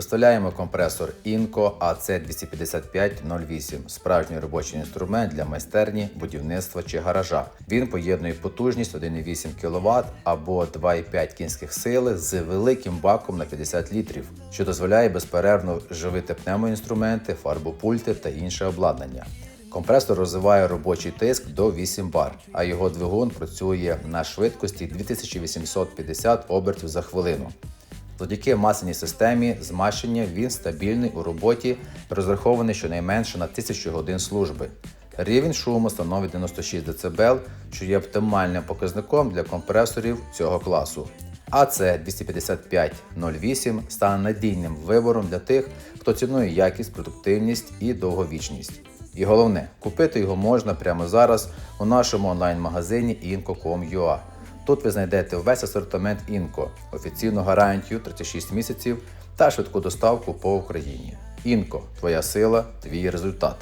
Представляємо компресор Inco AC25508, справжній робочий інструмент для майстерні, будівництва чи гаража. Він поєднує потужність 1,8 кВт або 2,5 кінських сили з великим баком на 50 літрів, що дозволяє безперервно живити пневмоінструменти, фарбопульти та інше обладнання. Компресор розвиває робочий тиск до 8 бар, а його двигун працює на швидкості 2850 обертів за хвилину. Завдяки масляній системі змащення він стабільний у роботі, розрахований щонайменше на 1000 годин служби. Рівень шуму становить 96 дБ, що є оптимальним показником для компресорів цього класу. АЦ 25508 стане надійним вибором для тих, хто цінує якість, продуктивність і довговічність. І головне, купити його можна прямо зараз у нашому онлайн-магазині inco.com.ua. Тут ви знайдете весь асортимент Інко, офіційну гарантію 36 місяців та швидку доставку по Україні. Інко твоя сила, твій результат.